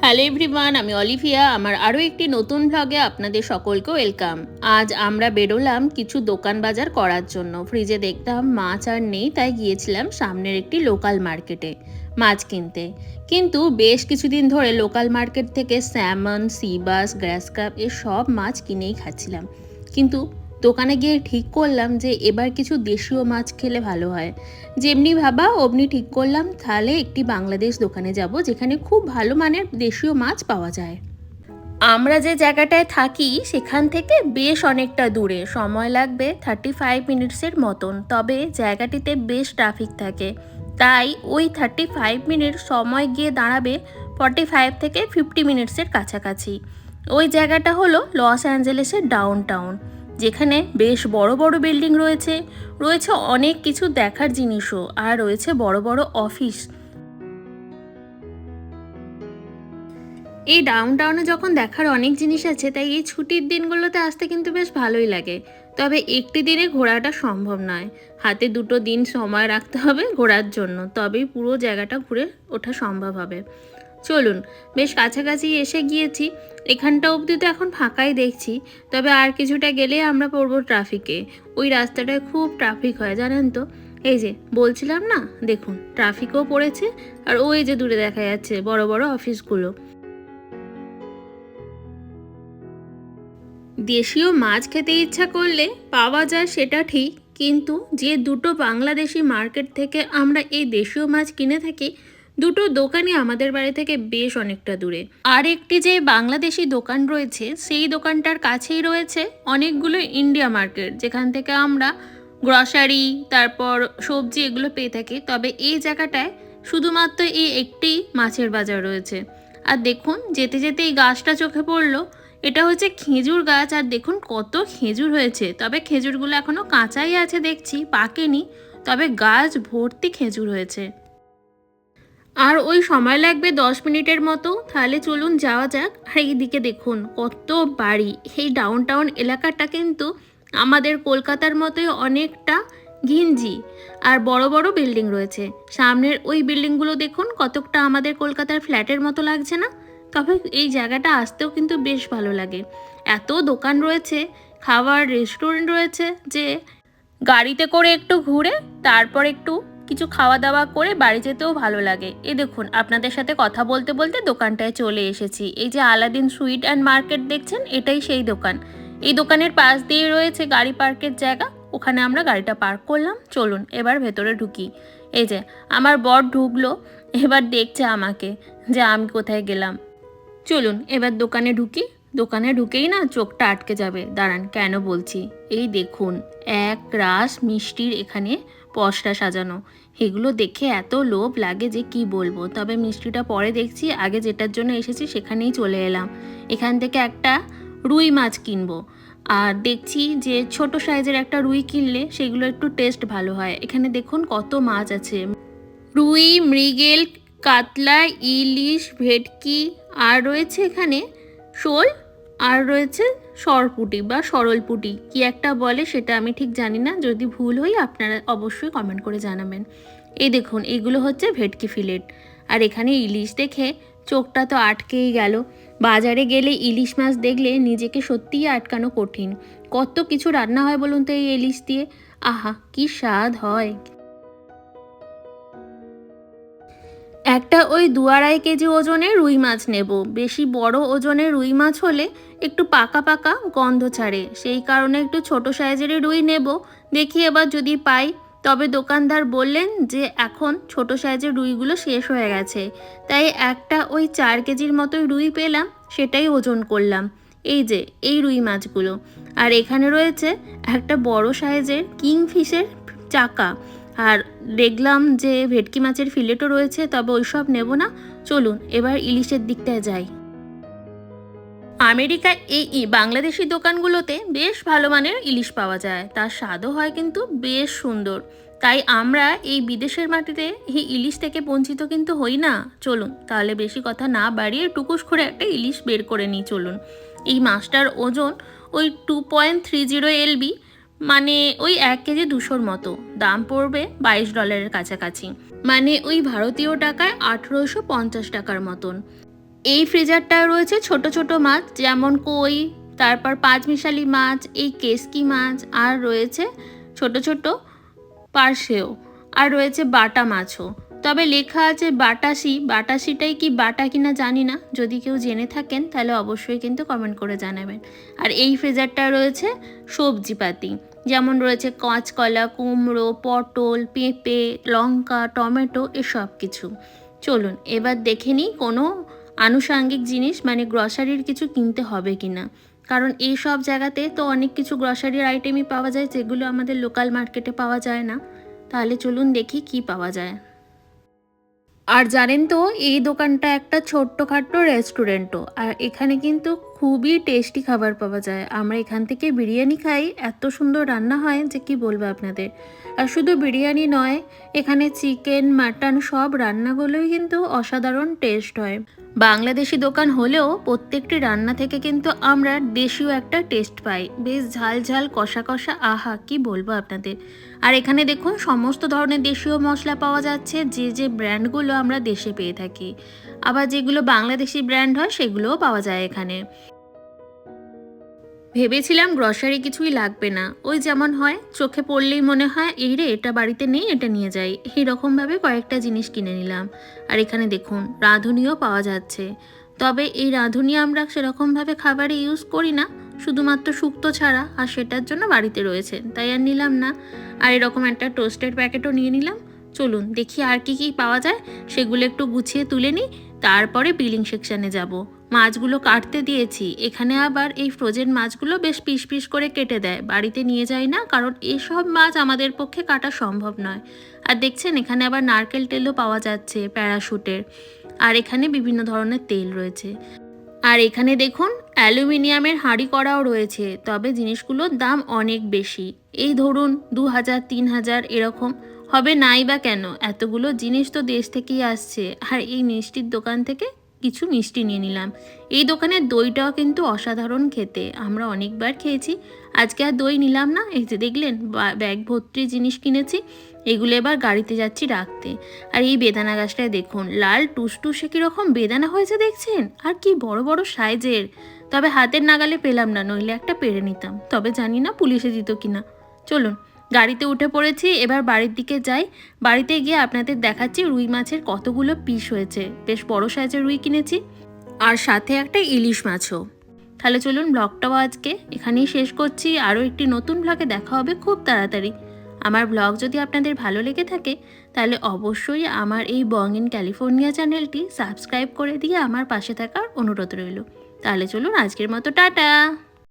Hello everyone আমি Olivia. আমার আরও একটি নতুন ভ্লগে আপনাদের সকলকে ওয়েলকাম আজ আমরা বেরোলাম কিছু দোকান বাজার করার জন্য। ফ্রিজে দেখতাম মাছ আর নেই, তাই গিয়েছিলাম সামনের একটি লোকাল মার্কেটে মাছ কিনতে। কিন্তু বেশ কিছুদিন ধরে লোকাল মার্কেট থেকে স্যামন সিবাস গ্রাস কাপ এ সব মাছ কিনেই খাচ্ছিলাম। কিন্তু দোকানে গিয়ে ঠিক করলাম যে এবার কিছু দেশীয় মাছ খেলে ভালো হয়। যেমনি ভাবা, অমনি ঠিক করলাম, তাহলে একটি বাংলাদেশ দোকানে যাব, যেখানে খুব ভালো মানের দেশীয় মাছ পাওয়া যায়। আমরা যে জায়গাটায় থাকি, সেখান থেকে বেশ অনেকটা দূরে, সময় লাগবে থার্টি ফাইভ মিনিটসের মতন, তবে জায়গাটিতে বেশ ট্রাফিক থাকে। তাই ওই থার্টি ফাইভ মিনিট সময় গিয়ে দাঁড়াবে ফর্টি ফাইভ থেকে ফিফটি মিনিটসের কাছাকাছি। ওই জায়গাটা হলো লস অ্যাঞ্জেলেসের ডাউন টাউন যেখানে বেশ বড় বড় বিল্ডিং রয়েছে। রয়েছে অনেক কিছু দেখার জিনিসও আর রয়েছে বড় বড় অফিস। এই ডাউন টাউনে যখন দেখার অনেক জিনিস আছে, তাই এই ছুটির দিনগুলোতে আসতে কিন্তু বেশ ভালোই লাগে। তবে একটি দিনে ঘোরাটা সম্ভব নয়। হাতে দুটো দিন সময় রাখতে হবে ঘোরার জন্য। তবেই পুরো জায়গাটা ঘুরে ওঠা সম্ভব হবে। চলুন, বেশ কাছাকাছি এসে গিয়েছি। এখানটা অবধি তো এখন ফাঁকাই দেখছি, তবে আর কিছুটা গেলে আমরা পড়ব ট্রাফিকে। ওই রাস্তাটায় খুব ট্রাফিক হয়, জানেন তো? এই যে, বলছিলাম না? দেখুন, ট্রাফিকও পড়েছে, আর ওই যে দূরে দেখা যাচ্ছে, বড় বড় অফিসগুলো। দেশীয় মাছ খেতে ইচ্ছা করলে পাওয়া যায় সেটা ঠিক, কিন্তু যে দুটো বাংলাদেশি মার্কেট থেকে আমরা এই দেশীয় মাছ কিনে থাকি দুটো দোকানই আমাদের বাড়ি থেকে বেশ অনেকটা দূরে। আর একটি যে বাংলাদেশি দোকান রয়েছে, সেই দোকানটার কাছেই রয়েছে অনেকগুলো ইন্ডিয়া মার্কেট যেখান থেকে আমরা গ্রসারি তারপর সবজি এগুলো পেয়ে থাকি। তবে এই জায়গাটায় শুধুমাত্র এই একটি মাছের বাজার রয়েছে। আর দেখুন, যেতে যেতে এই গাছটা চোখে পড়ল। এটা হচ্ছে খেজুর গাছ, আর দেখুন কত খেজুর হয়েছে। তবে খেজুরগুলো এখনও কাঁচাই আছে দেখছি, পাকেনি। তবে গাছ ভর্তি খেজুর হয়েছে। আর ওই সময় লাগবে দশ মিনিটের মতো। তাহলে চলুন যাওয়া যাক। আর এইদিকে দেখুন, কত বাড়ি। এই ডাউন টাউন এলাকাটা কিন্তু আমাদের কলকাতার মতোই অনেকটা ঘিঞ্জি। আর বড় বড় বিল্ডিং রয়েছে। সামনের ওই বিল্ডিংগুলো দেখুন, কতকটা আমাদের কলকাতার ফ্ল্যাটের মতো লাগছে না? তবে এই জায়গাটা আসতেও কিন্তু বেশ ভালো লাগে। এত দোকান রয়েছে, খাবার রেস্টুরেন্ট রয়েছে যে গাড়িতে করে একটু ঘুরে, তারপর একটু কিছু খাওয়া দাওয়া করে বাড়ি যেতেও ভালো লাগে। এ দেখুন, আপনাদের সাথে কথা বলতে বলতে দোকানটায় চলে এসেছি। এই যে আলাদিন সুইট অ্যান্ড মার্কেট দেখছেন, এটাই সেই দোকান। এই দোকানের পাশ দিয়ে রয়েছে গাড়ি পার্কের জায়গা। ওখানে আমরা গাড়িটা পার্ক করলাম। চলুন, এবার ভেতরে ঢুকি। এই যে, আমার বর ঢুকলো। এবার দেখছে আমাকে যে আমি কোথায় গেলাম। চলুন, এবার দোকানে ঢুকি। দোকানে ঢুকেই না চোখটা আটকে যাবে। দাঁড়ান, কেন বলছি? এই দেখুন, এক রাস মিষ্টির এখানে পশরা সাজানো। এগুলো দেখে এত লোভ লাগে যে কি বলব। তবে মিষ্টিটা পরে দেখছি, আগে যেটার জন্য এসেছি সেখানেই চলে এলাম। এখান থেকে একটা রুই মাছ কিনবো। আর দেখছি যে ছোট সাইজের একটা রুই কিনলে সেগুলো একটু টেস্ট ভালো হয়। এখানে দেখুন কত মাছ আছে। রুই, মৃগেল, কাতলা, ইলিশ, ভেটকি, আর রয়েছে এখানে শোল আর রয়েছে সরপুটি বা সরলপুটি। কি একটা বলে সেটা আমি ঠিক জানি না। যদি ভুল হই আপনারা অবশ্যই কমেন্ট করে জানাবেন। এই দেখুন, এগুলো হচ্ছে ভেটকি ফিলেট আর এখানে ইলিশ দেখে চোখটা তো আটকেই গেল। বাজারে গেলে ইলিশ মাছ দেখলে নিজেকে সত্যিই আটকানো কঠিন। কত কিছু রান্না হয় বলুন তো এই ইলিশ দিয়ে? আহা, কি স্বাদ হয়। একটা ওই দু আড়াই কেজি ওজনের রুই মাছ নেব। বেশি বড় ওজনের রুই মাছ হলে একটু পাকা পাকা গন্ধ ছাড়ে। সেই কারণে একটু ছোট সাইজেরই রুই নেব। দেখি এবার যদি পাই। তবে দোকানদার বললেন যে এখন ছোট সাইজের রুইগুলো শেষ হয়ে গেছে। তাই একটা ওই চার কেজির মতোই রুই পেলাম, সেটাই ওজন করলাম। এই যে, এই রুই মাছগুলো। আর এখানে রয়েছে একটা বড় সাইজের কিংফিশের চাকা। আর দেখলাম যে ভেটকি মাছের ফিলেটও রয়েছে, তবে ওইসব নেব না। চলুন, এবার ইলিশের দিকটায় যাই। আমেরিকা এই বাংলাদেশি দোকানগুলোতে বেশ ভালো মানের ইলিশ পাওয়া যায়। তার স্বাদও হয় কিন্তু বেশ সুন্দর। তাই আমরা এই বিদেশের মাটিতে এই ইলিশ থেকে বঞ্চিত কিন্তু হই না। চলুন, তাহলে বেশি কথা না বাড়িয়ে টুকুস করে একটা ইলিশ বের করে নিই, চলুন। এই মাছটার ওজন ওই two point three zero LB মানে ওই এক কেজি দুশোর মতো। দাম পড়বে বাইশ ডলারের কাছাকাছি। মানে ওই ভারতীয় টাকায় আঠেরোশো পঞ্চাশ টাকার মতন। এই ফ্রিজারটায় রয়েছে ছোট ছোট মাছ, যেমন কই, তারপর পাঁচমিশালি মাছ, এই কেসকি মাছ, আর রয়েছে ছোট ছোট পার্শেও, আর রয়েছে বাটা মাছও। তবে লেখা আছে বাটাসি। বাটাসিটাই কি বাটা কিনা জানি না। যদি কেউ জেনে থাকেন, তাহলে অবশ্যই কিন্তু কমেন্ট করে জানাবেন। আর এই ফ্রিজারটা রয়েছে সবজিপাতি। যেমন রয়েছে কাঁচকলা, কুমড়ো, পটল, পেঁপে, লঙ্কা, টমেটো এসব কিছু। চলুন, এবার দেখে নিই কোনো আনুষাঙ্গিক জিনিস মানে গ্রসারির কিছু কিনতে হবে কি না কারণ এই সব জায়গাতে তো অনেক কিছু গ্রসারির আইটেমই পাওয়া যায়, যেগুলো আমাদের লোকাল মার্কেটে পাওয়া যায় না। তাহলে চলুন দেখি কি পাওয়া যায়। আর জানেন তো এই দোকানটা একটা ছোট্টখাট্ট রেস্টুরেন্টও আর এখানে কিন্তু খুবই টেস্টি খাবার পাওয়া যায়। আমরা এখান থেকে বিরিয়ানি খাই। এত সুন্দর রান্না হয় যে কি বলব আপনাদের। আর শুধু বিরিয়ানি নয়, এখানে চিকেন, মাটন সব রান্নাগুলোই কিন্তু অসাধারণ টেস্ট হয়। বাংলাদেশি দোকান হলেও প্রত্যেকটি রান্না থেকে কিন্তু আমরা দেশীয় একটা টেস্ট পাই। বেশ ঝাল ঝাল, কষা কষা, আহা, কি বলব আপনাদের। আর এখানে দেখুন, সমস্ত ধরনের দেশীয় মশলা পাওয়া যাচ্ছে। যে যে ব্র্যান্ডগুলো আমরা দেশে পেয়ে থাকি। আবার যেগুলো বাংলাদেশি ব্র্যান্ড হয়, সেগুলোও পাওয়া যায় এখানে। ভেবেছিলাম গ্রসারি কিছুই লাগবে না। ওই যেমন হয়, চোখে পড়লেই মনে হয়, এই রে, এটা বাড়িতে নেই, এটা নিয়ে যাই। এইরকমভাবে কয়েকটা জিনিস কিনে নিলাম। আর এখানে দেখুন, রাঁধুনিও পাওয়া যাচ্ছে। তবে এই রাঁধুনি আমরা সেরকমভাবে খাবারে ইউজ করি না, শুধুমাত্র শুক্তো ছাড়া, আর সেটার জন্য বাড়িতে রয়েছে। তাই আর নিলাম না। আর এরকম একটা টোস্টেড প্যাকেটও নিয়ে নিলাম। চলুন, দেখি আর কি কি পাওয়া যায়। সেগুলো একটু গুছিয়ে তুলে নিই। তারপরে বিলিং সেকশানে যাব। মাছগুলো কাটতে দিয়েছি। এখানে আবার এই ফ্রোজেন মাছগুলো বেশ পিস পিস করে কেটে দেয়। বাড়িতে নিয়ে যায় না, কারণ এসব মাছ আমাদের পক্ষে কাটা সম্ভব নয়। আর দেখছেন, এখানে আবার নারকেল তেলও পাওয়া যাচ্ছে প্যারাশুটের। আর এখানে বিভিন্ন ধরনের তেল রয়েছে। আর এখানে দেখুন, অ্যালুমিনিয়ামের হাঁড়ি করাও রয়েছে। তবে জিনিসগুলোর দাম অনেক বেশি। এই ধরুন দু হাজার তিন হাজার এরকম। হবে নাই বা কেন? এতগুলো জিনিস তো দেশ থেকেই আসছে। আর এই মিষ্টির দোকান থেকে কিছু মিষ্টি নিয়ে নিলাম। এই দোকানের দইটাও কিন্তু অসাধারণ খেতে। আমরা অনেকবার খেয়েছি। আজকে আর দই নিলাম না। এই যে দেখলেন ব্যাগ ভর্তি জিনিস কিনেছি। এগুলো এবার গাড়িতে যাচ্ছি রাখতে। আর এই বেদানা গাছটায় দেখুন, লাল টুসটুসে কীরকম বেদানা হয়েছে দেখছেন? আর কি বড় বড় সাইজের। তবে হাতের নাগালে পেলাম না, নইলে একটা পেরে নিতাম। তবে জানি না পুলিশে দিত কিনা। চলুন। গাড়িতে উঠে পড়েছি, এবার বাড়ির দিকে যাই। বাড়িতে গিয়ে আপনাদের দেখাচ্ছি রুই মাছের কতগুলো পিস হয়েছে। বেশ বড় সাইজের রুই কিনেছি। আর সাথে একটা ইলিশ মাছও। তাহলে চলুন ব্লগটাও আজকে এখানেই শেষ করছি। আরও একটি নতুন ব্লগে দেখা হবে খুব তাড়াতাড়ি। আমার ব্লগ যদি আপনাদের ভালো লেগে থাকে, তাহলে অবশ্যই আমার এই বং ইন ক্যালিফোর্নিয়া চ্যানেলটি সাবস্ক্রাইব করে দিয়ে আমার পাশে থাকার অনুরোধ রইল। তাহলে চলুন আজকের মতো টাটা!